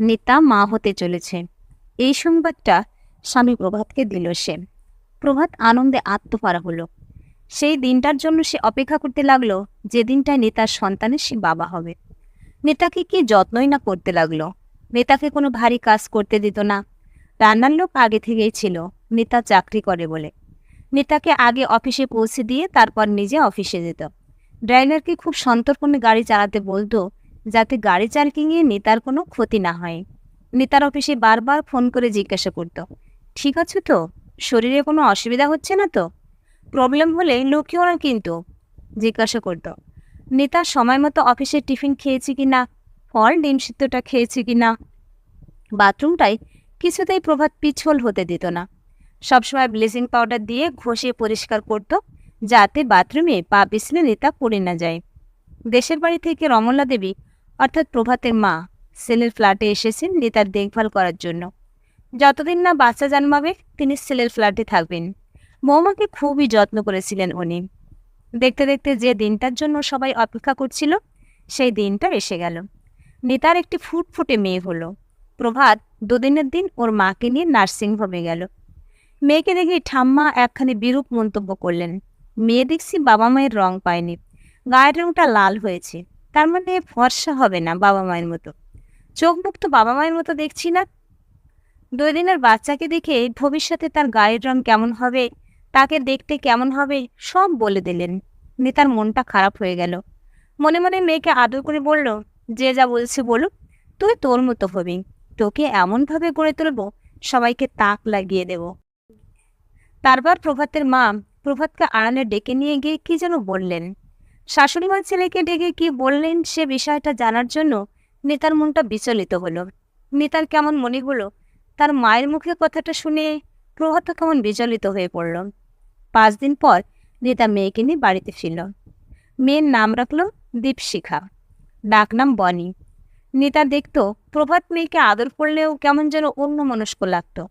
নেতা মা হতে চলেছে। এই সংবাদটা স্বামী প্রভাতকে দিল সে। প্রভাত আনন্দে আত্মপারা হলো। সেই দিনটার জন্য সে অপেক্ষা করতে লাগল যে দিনটায় নেতার সন্তানের সে বাবা হবে। নেতাকে কি যত্নই না করতে লাগল। নেতাকে কোনো ভারী কাজ করতে দিত না। রান্নার লোক আগে থেকেই ছিল, নেতা চাকরি করে বলে। নেতাকে আগে অফিসে পৌঁছে দিয়ে তারপর নিজে অফিসে যেত। ড্রাইভারকে খুব সন্তর্পণে গাড়ি চালাতে বলতো যাতে গাড়ি চার্কিংয়ে নেতার কোনো ক্ষতি না হয়। নেতার অফিসে বারবার ফোন করে জিজ্ঞাসা করতো, ঠিক আছে তো? শরীরে কোনো অসুবিধা হচ্ছে না তো? প্রবলেম হলে লোকেও না কিন্তু, জিজ্ঞাসা করতো। নেতা সময় মতো অফিসে টিফিন খেয়েছি কি না? ফল, ডিম সিদ্ধটা খেয়েছি কি না? বাথরুমটাই কিছুতেই প্রভাত পিছল হতে দিত না। সবসময় ব্লিচিং পাউডার দিয়ে ঘষে পরিষ্কার করত, যাতে বাথরুমে পা পিছলে নেতা পড়ে না যায়। দেশের বাড়ি থেকে রমলা দেবী অর্থাৎ প্রভাতের মা, সেলের ফ্ল্যাটে এসেছেন নেতার দেখভাল করার জন্য। যতদিন না বাচ্চা জন্মাবে, তিনি সেলের ফ্ল্যাটে থাকবেন। বৌমাকে খুবই যত্ন করেছিলেন উনি। দেখতে দেখতে যে দিনটার জন্য সবাই অপেক্ষা করছিল, সেই দিনটা এসে গেল। নেতার একটি ফুটফুটে মেয়ে হলো। প্রভাত দুদিনের দিন ওর মাকে নিয়ে নার্সিংহোমে গেল। মেয়েকে দেখে ঠাম্মা একখানি বিরূপ মন্তব্য করলেন। মেয়ে দেখছি বাবা মায়ের রং পায়নি। গায়ের রংটা লাল হয়েছে। তার মানে ফর্সা হবে না বাবা মায়ের মতো। চোখ মুখ তো বাবা মায়ের মতো দেখছি না। দুই দিনের বাচ্চাকে দেখে ভবিষ্যতে তার গায়ের রং কেমন হবে, তাকে দেখতে কেমন হবে, সব বলে দিলেন। নেতার মনটা খারাপ হয়ে গেল। মনে মনে মেয়েকে আদর করে বলল, যে যা বলছে বলুক, তুই তোর মতো হবি। তোকে এমনভাবে গড়ে তুলব, সবাইকে তাক লাগিয়ে দেব। তারপর প্রভাতের মা প্রভাতকে আড়ালে ডেকে নিয়ে গিয়ে কি যেন বললেন। শাশুড়ি মা ছেলেকে ডেকে কি বললেন সে বিষয়টা জানার জন্য নেতার মনটা বিচলিত হলো। নেতার কেমন মনে হলো? তার মায়ের মুখে কথাটা শুনে প্রভাত কেমন বিচলিত হয়ে পড়ল। পাঁচ দিন পর নেতা মেয়েকে নিয়ে বাড়িতে ফিরল। মেয়ের নাম রাখল দীপশিখা। ডাকনাম বনি। নেতা দেখতো প্রভাত মেয়েকে আদর করলেও কেমন যেন অন্য মনস্ক লাগতো।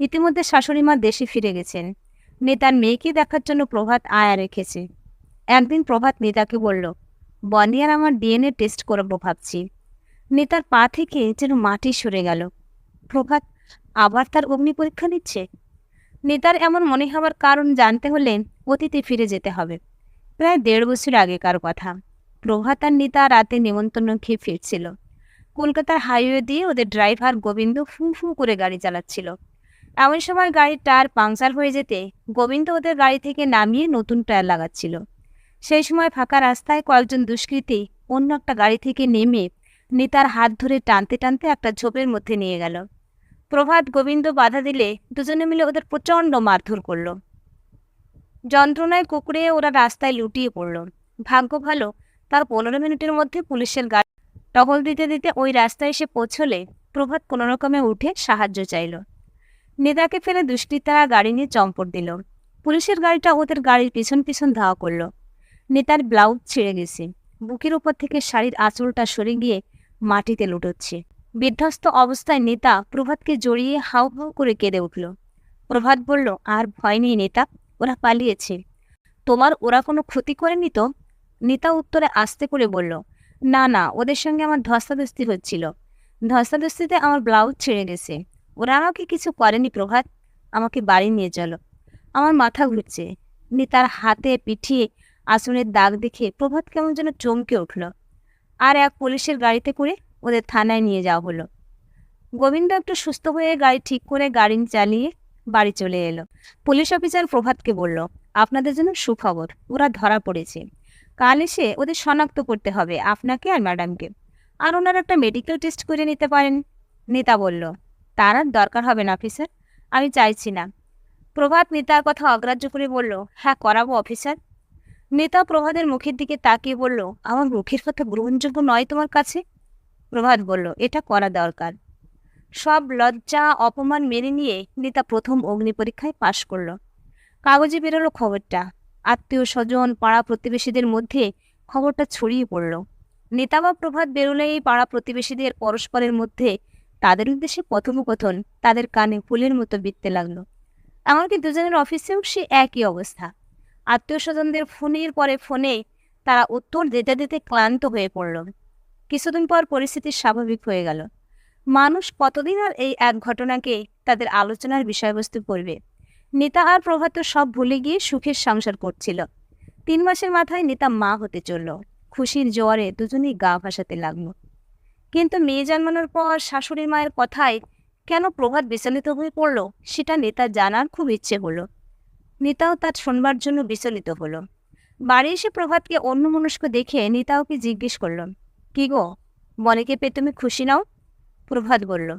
ইতিমধ্যে শাশুড়ি মা দেশে ফিরে গেছেন। নেতার মেয়েকে দেখার জন্য প্রভাত আয়া রেখেছে। একদিন প্রভাত নেতাকে বলল, বনি আর আমার ডিএনএ টেস্ট করব ভাবছি। নেতার পা থেকে যেন মাটি সরে গেল। প্রভাত আবার তার অগ্নি পরীক্ষা নিচ্ছে? নেতার এমন মনে হওয়ার কারণ জানতে হলে অতীতে ফিরে যেতে হবে। প্রায় দেড় বছর আগেকার কথা। প্রভাত আর নেতা রাতে নেমন্তন্ন খেয়ে ফিরছিল। কলকাতার হাইওয়ে দিয়ে ওদের ড্রাইভার গোবিন্দ ফু ফু করে গাড়ি চালাচ্ছিল। এমন সময় গাড়ির টায়ার পাংচার হয়ে যেতে গোবিন্দ ওদের গাড়ি থেকে নামিয়ে নতুন টায়ার লাগাচ্ছিল। সেই সময় ফাঁকা রাস্তায় কয়েকজন দুষ্কৃতী অন্য একটা গাড়ি থেকে নেমে নেতার হাত ধরে টানতে টানতে একটা ঝোপের মধ্যে নিয়ে গেল। প্রভাত গোবিন্দ বাধা দিলে দুজনে মিলে ওদের প্রচণ্ড মারধর করল। যন্ত্রণায় কুকুরে ওরা রাস্তায় লুটিয়ে পড়ল। ভাগ্য ভালো, তার পনেরো মিনিটের মধ্যে পুলিশের গাড়ি টহল দিতে দিতে ওই রাস্তায় এসে পৌঁছলে প্রভাত কোনো রকমে উঠে সাহায্য চাইল। নেতাকে ফেলে দুষ্কৃতারা গাড়ি নিয়ে চম্পট দিল। পুলিশের গাড়িটা ওদের গাড়ির পিছন পিছন ধাওয়া করল। নেতার ব্লাউজ ছিঁড়ে গেছে। বুকের উপর থেকে শাড়ির আঁচলটা সরে গিয়ে মাটিতে লুটোচ্ছে। বিধ্বস্ত অবস্থায় নেতা প্রভাতকে জড়িয়ে হাউ হাউ করে কেঁদে উঠল। প্রভাত বলল, আর ভয় নেই নেতা, ওরা পালিয়েছে। তোমার ওরা কোনো ক্ষতি করেনি তো? নেতা উত্তরে আস্তে করে বলল, না না, ওদের সঙ্গে আমার ধস্তাধস্তি হচ্ছিল। ধস্তাধস্তিতে আমার ব্লাউজ ছিঁড়ে গেছে। ওরা আমাকে কিছু করেনি প্রভাত। আমাকে বাড়ি নিয়ে চলো। আমার মাথা ঘুরছে। নেতার হাতে পিঠিয়ে আসনের দাগ দেখে প্রভাত কেমন যেন চমকে উঠল। আর এক পুলিশের গাড়িতে করে ওদের থানায় নিয়ে যাওয়া হলো। গোবিন্দ একটু সুস্থ হয়ে গাড়ি ঠিক করে গাড়ি চালিয়ে বাড়ি চলে এলো। পুলিশ অফিসার প্রভাতকে বলল, আপনাদের জন্য সুখবর, ওরা ধরা পড়েছে। কাল এসে ওদের শনাক্ত করতে হবে, আপনাকে আর ম্যাডামকে। আর ওনার একটা মেডিকেল টেস্ট করে নিতে পারেন। নেতা বলল, তার আর দরকার হবে না, অফিসার। আমি চাইছি না। প্রভাত নেতার কথা অগ্রাহ্য করে বলল হ্যাঁ করাবো, অফিসার। নেতা প্রভাতের মুখের দিকে তাকিয়ে বলল, আমার মুখের কথা গ্রহণযোগ্য নয় তোমার কাছে? প্রভাত বলল, এটা করা দরকার। সব লজ্জা, অপমান মেনে নিয়ে নেতা প্রথম অগ্নি পরীক্ষায় পাশ করল। কাগজে বেরোলো খবরটা। আত্মীয় স্বজন, পাড়া প্রতিবেশীদের মধ্যে খবরটা ছড়িয়ে পড়ল। নেতা বা প্রভাত বেরোলেই পাড়া প্রতিবেশীদের পরস্পরের মধ্যে তাদের উদ্দেশ্যে কথোপকথন তাদের কানে ফুলের মতো বিততে লাগল। এমনকি দুজনের অফিসেও সে একই অবস্থা। আত্মীয় স্বজনদের ফোনের পরে ফোনে তারা উত্তর দিতে দিতে ক্লান্ত হয়ে পড়ল। কিছুদিন পর পরিস্থিতি স্বাভাবিক হয়ে গেল। মানুষ কতদিন আর এই এক ঘটনাকে তাদের আলোচনার বিষয়বস্তু করবে? নেতা আর প্রভাত সব ভুলে গিয়ে সুখের সংসার করছিল। তিন মাসের মাথায় নেতা মা হতে চলল। খুশির জোয়ারে দুজনেই গা ভাসাতে লাগল। কিন্তু মেয়ে জন্মানোর পর শাশুড়ি মায়ের কথায় কেন প্রভাত বিচলিত হয়ে পড়ল, সেটা নেতা জানার খুব ইচ্ছে হলো। নেতাও তার শোনবার জন্য বিচলিত হলো। বাড়ি এসে প্রভাতকে অন্যমনস্ক দেখে নেতা ওকে জিজ্ঞেস করল, কি গো বনেকে পেয়ে তুমি খুশি নাও? প্রভাত বলল,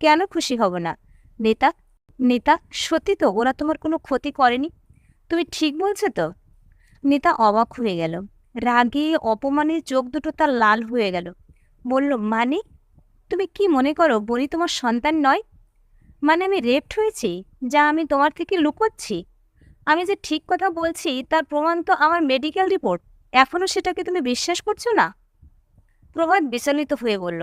কেন খুশি হব না? নেতা নেতা, সত্যি তো ওরা তোমার কোনো ক্ষতি করেনি? তুমি ঠিক বলছো তো? নেতা অবাক হয়ে গেল। রাগে, অপমানে চোখ দুটো তার লাল হয়ে গেল। বলল মানে? তুমি কি মনে করো বনি তোমার সন্তান নয়? মানে আমি রেপ্ট হয়েছি? যা আমি তোমার থেকে লুকোচ্ছি? আমি যে ঠিক কথা বলছি, তার প্রমাণ তো আমার মেডিকেল রিপোর্ট এখনও সেটাকে তুমি বিশ্বাস করছ না? প্রভাত বিচলিত হয়ে বলল,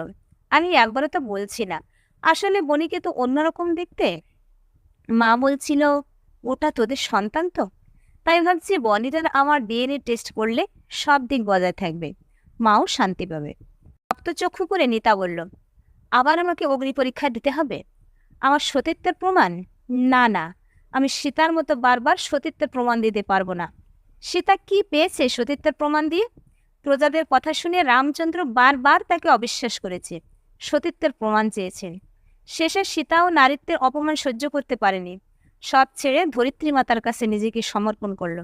আমি একবারও তো বলছি না। আসলে বনিকে তো অন্যরকম দেখতে। মা বলছিল, ওটা তোদের সন্তান তো? তাই ভাবছি বনিটার আমার ডিএনএ টেস্ট করলে সব দিক বজায় থাকবে। মাও শান্তি পাবে। রক্তচক্ষু করে নিতা বলল, আবার আমাকে অগ্নি পরীক্ষা দিতে হবে? আমার সতীত্বের প্রমাণ? না না। আমি সীতার মতো বারবার সতীত্বের প্রমাণ দিতে পারব না। সীতা কি পেয়েছে সতীত্বের প্রমাণ দিয়ে? প্রজাদের কথা শুনে রামচন্দ্র বারবার তাকে অবিশ্বাস করেছে, সতীত্বের প্রমাণ চেয়েছেন। শেষে সীতাও নারীত্বের অপমান সহ্য করতে পারেনি। সব ছেড়ে ধরিত্রী মাতার কাছে নিজেকে সমর্পণ করল।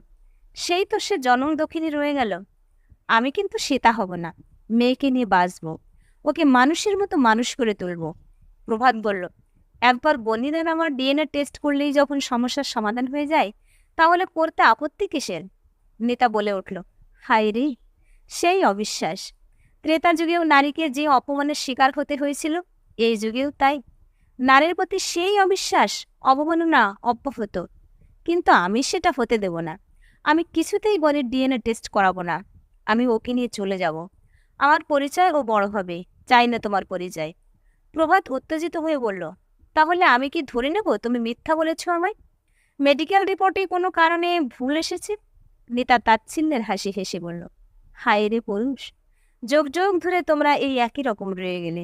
সেই তো সে জনম দক্ষিণী রয়ে গেল। আমি কিন্তু সীতা হব না, মেয়েকে নিয়ে বাঁচব। ওকে মানুষের মতো মানুষ করে তুলব, প্রভাত বলল। একবার বনিদার আমার ডিএনএ টেস্ট করলেই যখন সমস্যার সমাধান হয়ে যায়, তাহলে করতে আপত্তি কিসের? নেতা বলে উঠল, হায় রে, সেই অবিশ্বাস। ত্রেতা যুগেও নারীকে যে অপমানের শিকার হতে হয়েছিল, এই যুগেও তাই। নারীর প্রতি সেই অবিশ্বাস, অবমাননা অব্যাহত। কিন্তু আমি সেটা হতে দেব না। আমি কিছুতেই বনের ডিএনএ টেস্ট করাবো না। আমি ওকে নিয়ে চলে যাব। আমার পরিচয় ও বড় হবে। চাই না তোমার পরিচয়। প্রভাত উত্তেজিত হয়ে বলল তাহলে আমি কি ধরে নেব? তুমি মিথ্যা বলেছ আমায়। মেডিকেল রিপোর্টে কোনো কারণে ভুল এসেছে? নেতা তাচ্ছিল্যের হাসি হেসে বলল, হায় রে পুরুষ, যোগ যোগ ধরে তোমরা এই একই রকম রয়ে গেলে।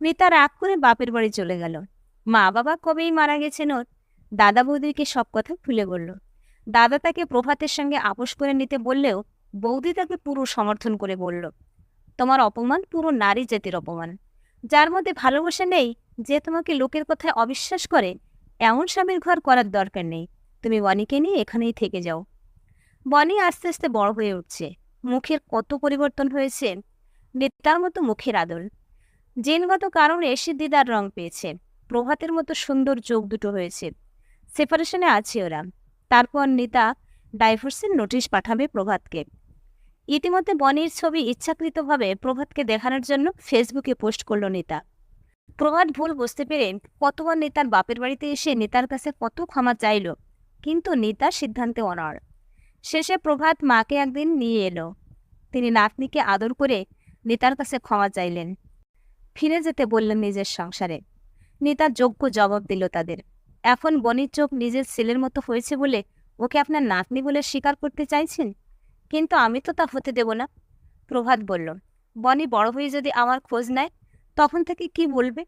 মিতা রাগ করে বাপের বাড়ি চলে গেল। মা বাবা কবেই মারা গেছেন ওর? দাদা বৌদিকে সব কথা খুলে বলল। দাদা তাকে প্রভাতের সঙ্গে আপোষ করে নিতে বললেও বৌদি তাকে পুরো সমর্থন করে বলল, তোমার অপমান পুরো নারী জাতির অপমান। যার মধ্যে ভালোবাসা নেই, যে তোমাকে লোকের কথায় অবিশ্বাস করে, এমন স্বামীর ঘর করার দরকার নেই। তুমি বনিকে নিয়ে এখানেই থেকে যাও। বনি আস্তে আস্তে বড় হয়ে উঠছে। মুখের কত পরিবর্তন হয়েছে। নেতার মতো মুখের আদল। জিনগত কারণে সিদ্ধিদার রং পেয়েছে। প্রভাতের মতো সুন্দর চোখ দুটো হয়েছে। সেপারেশনে আছে ওরা। তারপর নেতা ডাইভোর্সের নোটিশ পাঠাবে প্রভাতকে। ইতিমধ্যে বনির ছবি ইচ্ছাকৃতভাবে প্রভাতকে দেখানোর জন্য ফেসবুকে পোস্ট করল নেতা। প্রভাত ভুল বুঝতে পেরে কতবার নেতার বাপের বাড়িতে এসে নেতার কাছে কত ক্ষমা চাইল, কিন্তু নেতা সিদ্ধান্তে অনড়। শেষে প্রভাত মাকে একদিন নিয়ে এলো। তিনি নাতনিকে আদর করে নেতার কাছে ক্ষমা চাইলেন। ফিরে যেতে বললেন নিজের সংসারে। নেতা যোগ্য জবাব দিল তাদের। এখন বনির চোখ নিজের ছেলের মতো হয়েছে বলে ওকে আপনার নাতনি বলে স্বীকার করতে চাইছেন? কিন্তু আমি তো তা হতে দেব না। প্রভাত বলল, বনি বড় হয়ে যদি আমার খোঁজ নেয়, তখন থেকে কি বলবে?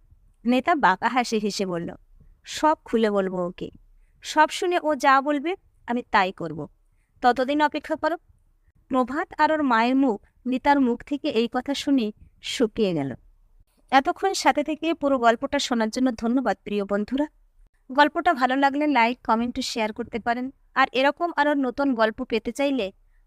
নেতা বাঁকা হাসি হেসে বলল, সব খুলে বলব ওকে। সব শুনে ও যা বলবে, আমি তাই করব। ততদিন অপেক্ষা করো। প্রভাত আর ওর মায়ের মুখ, নিতার মুখ থেকে এই কথা শুনে শুকিয়ে গেল। এতক্ষণ সাথে থেকে পুরো গল্পটা শোনার জন্য ধন্যবাদ, প্রিয় বন্ধুরা। গল্পটা ভালো লাগলে লাইক, কমেন্ট, শেয়ার করতে পারেন। আর এরকম আরও নতুন গল্প পেতে চাইলে